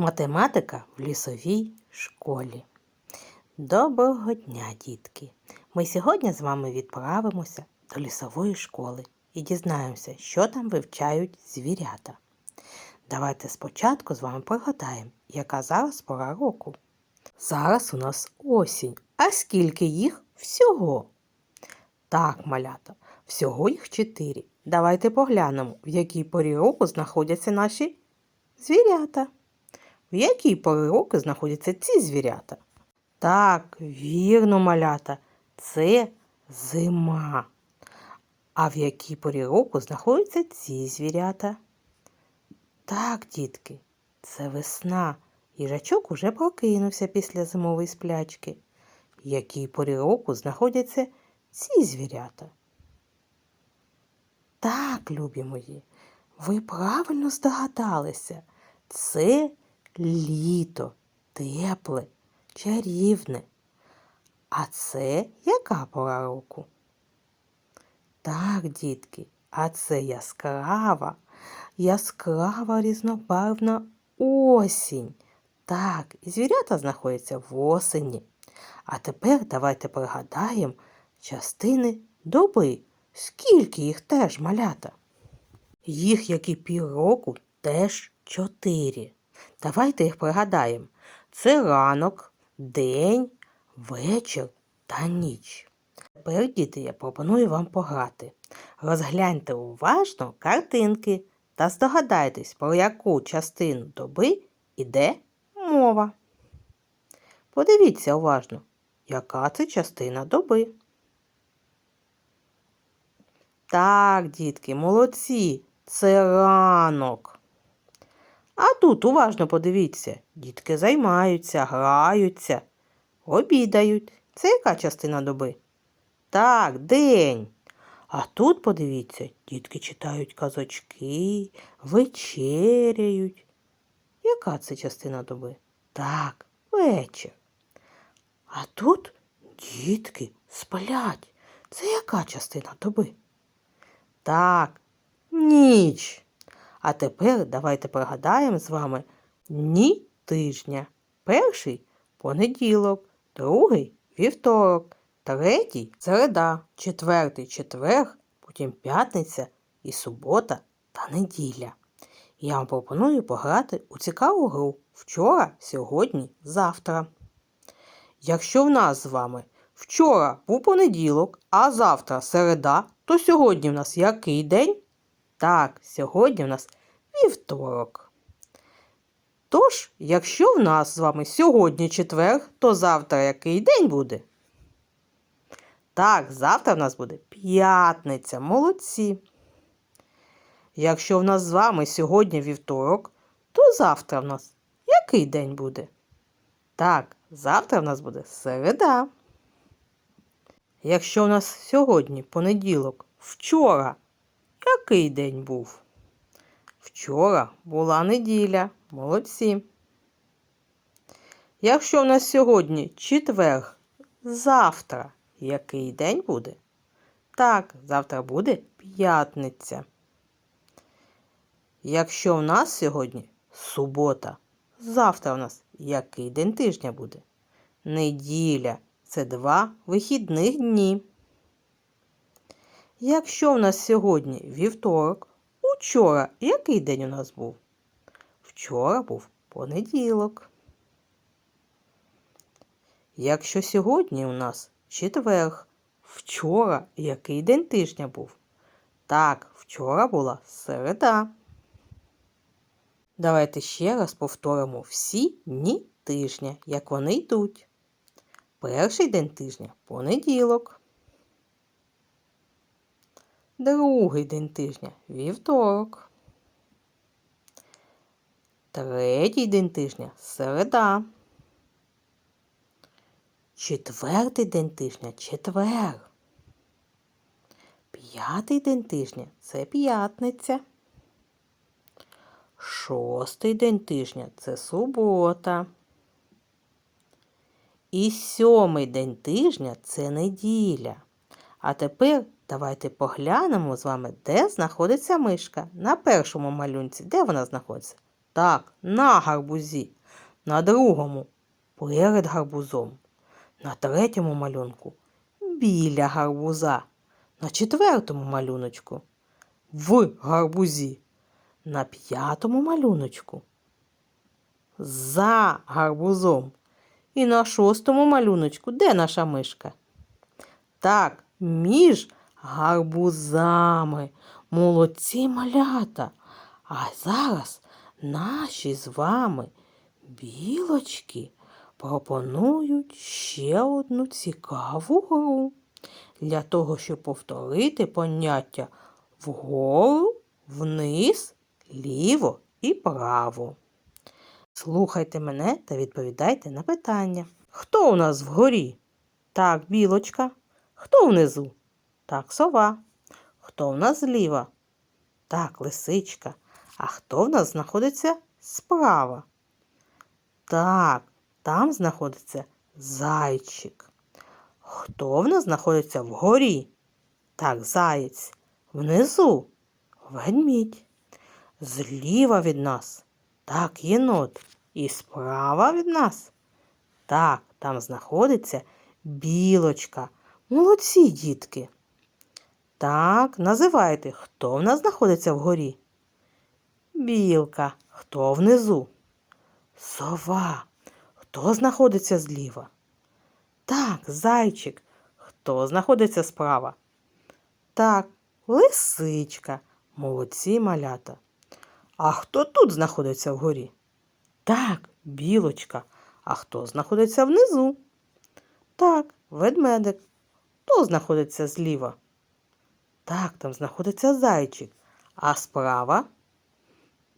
Математика в лісовій школі. Доброго дня, дітки! Ми сьогодні з вами відправимося до лісової школи і дізнаємося, що там вивчають звірята. Давайте спочатку з вами пригадаємо, яка зараз пора року. Зараз у нас осінь. А скільки їх всього? Так, малята, всього їх чотири. Давайте поглянемо, в якій порі року знаходяться наші звірята. В якій пори року знаходяться ці звірята? Так, вірно, малята, це зима. А в якій порі року знаходяться ці звірята? Так, дітки, це весна. Їжачок уже прокинувся після зимової сплячки. В якій порі року знаходяться ці звірята? Так, любі мої, ви правильно здогадалися. Це літо, тепле, чарівне. А це яка пора року? Так, дітки, а це яскрава, яскрава різнобарвна осінь. Так, і звірята знаходяться в осені. А тепер давайте пригадаємо частини доби. Скільки їх теж малята? Їх, як і півроку, теж чотири. Давайте їх пригадаємо. Це ранок, день, вечір та ніч. Тепер, діти, я пропоную вам пограти. Розгляньте уважно картинки та здогадайтесь, про яку частину доби іде мова. Подивіться уважно, яка це частина доби. Так, дітки, молодці, це ранок. А тут уважно подивіться, дітки займаються, граються, обідають. Це яка частина доби? Так, день. А тут подивіться, дітки читають казочки, вечеряють. Яка це частина доби? Так, вечір. А тут дітки сплять. Це яка частина доби? Так, ніч. А тепер давайте пригадаємо з вами дні тижня. Перший понеділок, другий вівторок, третій середа, четвертий четверг, потім п'ятниця і субота та неділя. Я вам пропоную пограти у цікаву гру вчора, сьогодні, завтра. Якщо в нас з вами вчора був понеділок, а завтра середа, то сьогодні в нас який день? Так, сьогодні в нас вівторок. Тож, якщо в нас з вами сьогодні четвер, то завтра який день буде? Так, завтра в нас буде п'ятниця. Молодці. Якщо в нас з вами сьогодні вівторок, то завтра в нас який день буде? Так, завтра в нас буде середа. Якщо у нас сьогодні понеділок, вчора, який день був? Вчора була неділя. Молодці. Якщо у нас сьогодні четвер, завтра який день буде? Так, завтра буде п'ятниця. Якщо у нас сьогодні субота, завтра у нас який день тижня буде? Неділя це два вихідних дні. Якщо у нас сьогодні вівторок, учора який день у нас був? Вчора був понеділок. Якщо сьогодні у нас четверг, вчора який день тижня був? Так, вчора була середа. Давайте ще раз повторимо всі дні тижня, як вони йдуть. Перший день тижня понеділок. Другий день тижня вівторок. Третій день тижня середа. Четвертий день тижня четвер. П'ятий день тижня це п'ятниця. Шостий день тижня це субота. І сьомий день тижня це неділя. А тепер давайте поглянемо з вами, де знаходиться мишка. На першому малюнці. Де вона знаходиться? Так, на гарбузі. На другому перед гарбузом. На третьому малюнку біля гарбуза. На четвертому малюночку в гарбузі. На п'ятому малюночку за гарбузом. І на шостому малюночку де наша мишка? Так, між гарбузами. Молодці малята. А зараз наші з вами білочки пропонують ще одну цікаву гру для того, щоб повторити поняття вгору, вниз, ліво і право. Слухайте мене та відповідайте на питання. Хто у нас вгорі? Так, білочка. Хто внизу? Так, сова. Хто в нас зліва? Так, лисичка. А хто в нас знаходиться справа? Так, там знаходиться зайчик. Хто в нас знаходиться вгорі? Так, заєць. Внизу ведмідь. Зліва від нас. Так, єнот. І справа від нас. Так, там знаходиться білочка. Молодці, дітки. Так, називайте, хто в нас знаходиться вгорі? Білка. Хто внизу? Сова. Хто знаходиться зліва? Так, зайчик. Хто знаходиться справа? Так, лисичка. Молодці малята. А хто тут знаходиться вгорі? Так, білочка. А хто знаходиться внизу? Так, ведмедик. Хто знаходиться зліва? Так, там знаходиться зайчик. А справа?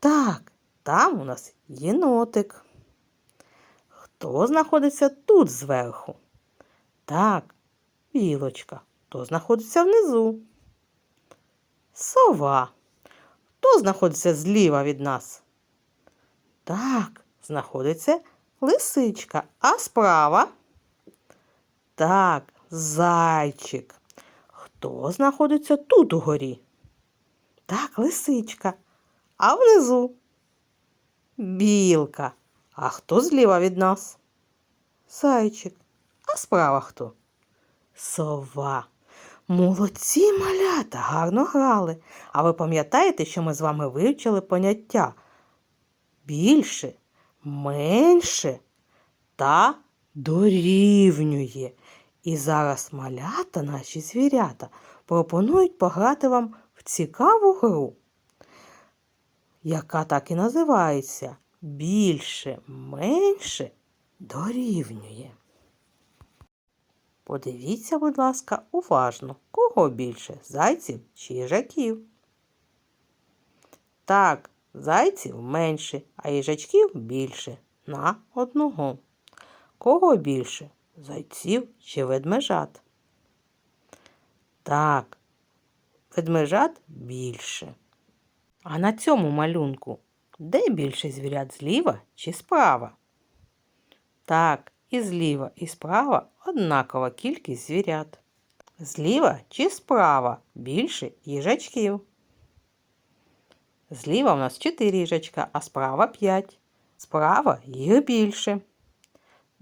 Так, там у нас єнотик. Хто знаходиться тут зверху? Так, білочка. Хто знаходиться внизу? Сова. Хто знаходиться зліва від нас? Так, знаходиться лисичка. А справа? Так, зайчик. Хто знаходиться тут угорі? Так, лисичка. А внизу? Білка. А хто зліва від нас? Зайчик. А справа хто? Сова. Молодці малята, гарно грали. А ви пам'ятаєте, що ми з вами вивчили поняття більше, менше та дорівнює. І зараз малята, наші звірята, пропонують пограти вам в цікаву гру, яка так і називається більше, менше дорівнює. Подивіться, будь ласка, уважно, кого більше зайців чи їжаків. Так, зайців менше, а їжачків більше на одного. Кого більше? Зайців чи ведмежат? Так, ведмежат більше. А на цьому малюнку де більше звірят зліва чи справа? Так, і зліва, і справа однакова кількість звірят. Зліва чи справа більше їжачків. Зліва у нас 4 їжачка, а справа 5. Справа їх більше.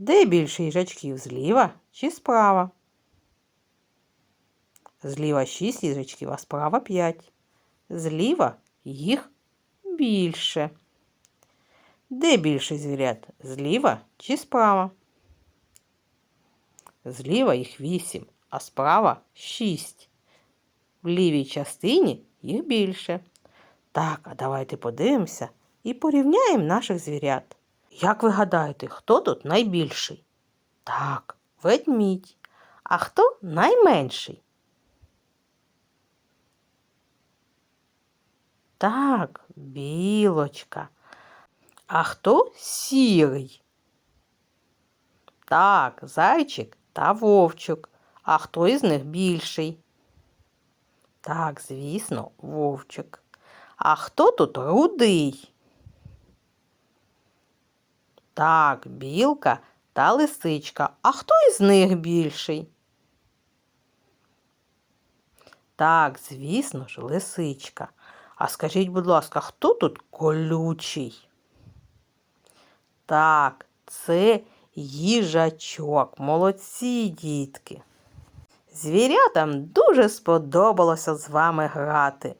Де більше їжачків? Зліва чи справа? Зліва 6 їжачків, а справа 5. Зліва їх більше. Де більше звірят? Зліва чи справа? Зліва їх 8, а справа 6. В лівій частині їх більше. Так, а давайте подивимося і порівняємо наших звірят. Як ви гадаєте, хто тут найбільший? Так, ведмідь. А хто найменший? Так, білочка. А хто сірий? Так, зайчик та вовчик. А хто із них більший? Так, звісно, вовчик. А хто тут рудий? Так, білка та лисичка. А хто із них більший? Так, звісно ж, лисичка. А скажіть, будь ласка, хто тут колючий? Так, це їжачок. Молодці, дітки. Звірятам дуже сподобалося з вами грати.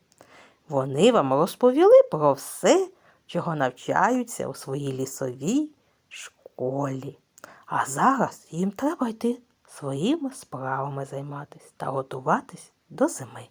Вони вам розповіли про все, чого навчаються у своїй лісовій школі. А зараз їм треба йти своїми справами займатися та готуватись до зими.